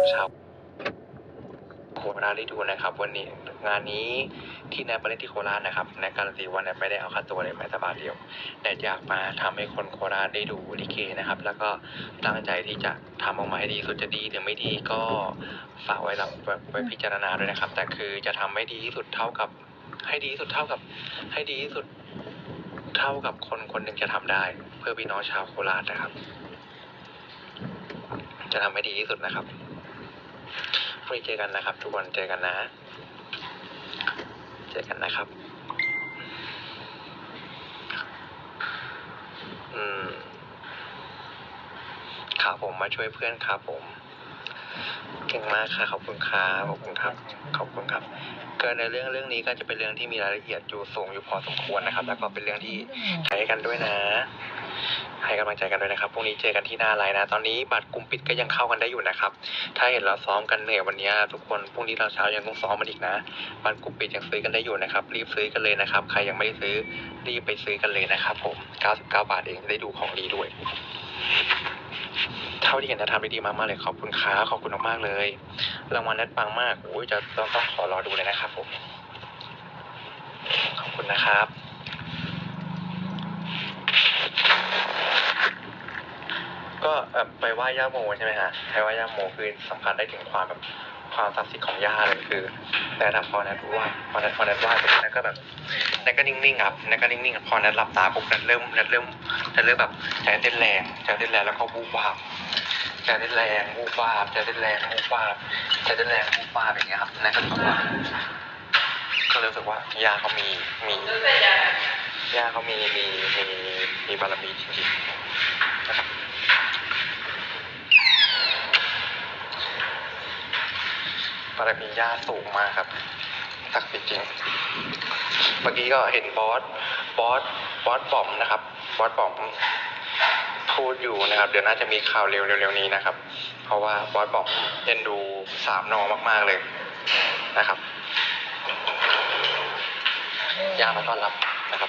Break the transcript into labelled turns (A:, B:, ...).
A: นะครับชาวโคราชได้ดูนะครับ วันนี้งานนี้ที่แนทมาเล่นที่โคราชนะครับแนทการันตีวันไม่ได้เอาค่าตัวเลยแม้แต่บาทเดียวแต่อยากมาทำให้คนโคราชได้ดูลิเกนะครับ แล้วก็ตั้งใจที่จะทำออกมาให้ดีสุดจะดีหรือไม่ดีก็ฝากไว้รับไว้พิจารณาด้วยนะครับ แต่คือจะทำให้ดีที่สุดเท่ากับ ให้ดีที่สุดเท่ากับ ให้ดีที่สุดเท่ากับคนคนหนึ่งจะทำได้ เพื่อพี่น้องชาวโคราชนะครับ จะทำให้ดีที่สุดนะครับ พรุ่งนี้เจอกันนะครับ ทุกคนเจอกันนะ เจอกันนะครับ อืมครับผมมาช่วยเพื่อนครับผม เก่งมากค่ะขอบคุณครับขอบคุณครับ ขอบคุณครับ ก็ในเรื่องเรื่องนี้ก็จะเป็นเรื่องที่มีรายละเอียดอยู่สูงอยู่พอสมควรนะครับ แล้วก็เป็นเรื่องที่ใช้กันด้วยนะ ให้กำลังใจกันด้วยนะครับพรุ่งนี้เจอกันที่หน้าไลน์นะ ตอนนี้บัตรกลุ่มปิดก็ยังเข้ากันได้อยู่นะครับ ถ้าเห็นเราซ้อมกันเหนื่อยวันนี้ทุกคนพรุ่งนี้เราเช้ายังต้องซ้อมมันอีกนะบัตรกลุ่มปิดยังซื้อกันได้อยู่นะครับ รีบซื้อกันเลยนะครับ ใครยังไม่ได้ซื้อรีบไปซื้อกันเลยนะครับ ผม 99 บาทเองได้ดูของดีด้วยเท่าที่เห็นนะทำได้ดีมากๆเลยขอบคุณค้าขอบคุณมากๆเลยรางวัลนัดปังมากโอ้ยจะต้องต้องขอรอดูเลยนะครับผมขอบคุณนะครับ็ไปไหว้ย่าโมใช่ไหมฮะไปไหว้ย่าโมคือสัมผัสได้ถึงความแบบความศักดิ์สิทธิ์ของย่าเลยคือแต่ถ้าพอนัดไหว่าพอนัดพอนัดไหว่าปุ๊บนัดก็แบบนัดก็นิ่งๆครับนัดก็นิ่งๆครับพอนัดหลับตาปุ๊บนัดเริ่มนัดเริ่มนัดเริ่มแบบใจเต้นแรงใจเต้นแรงแล้วก็วูบวาบใจเต้นแรงวูบวาบใจเต้นแรงวูบวาบใจเต้นแรงวูบวาบอย่างเงี้ยครับนัดก็รู้สึกว่าก็เลยรู้สึกว่าย่าเขามีมีย่าเขามีมีมีมีบารมีจริงๆนะครับ บารมีย่าสูงมากครับศักดิ์สิทธิ์จริง เมื่อกี้ก็เห็นบอส บอส บอสบอมนะครับ บอสบอมพูดอยู่นะครับ เดี๋ยวน่าจะมีข่าวเร็วๆนี้นะครับ เพราะว่าบอสบอมเอ็นดูสามนอมากๆเลยนะครับ ยามาต้อนรับนะครับ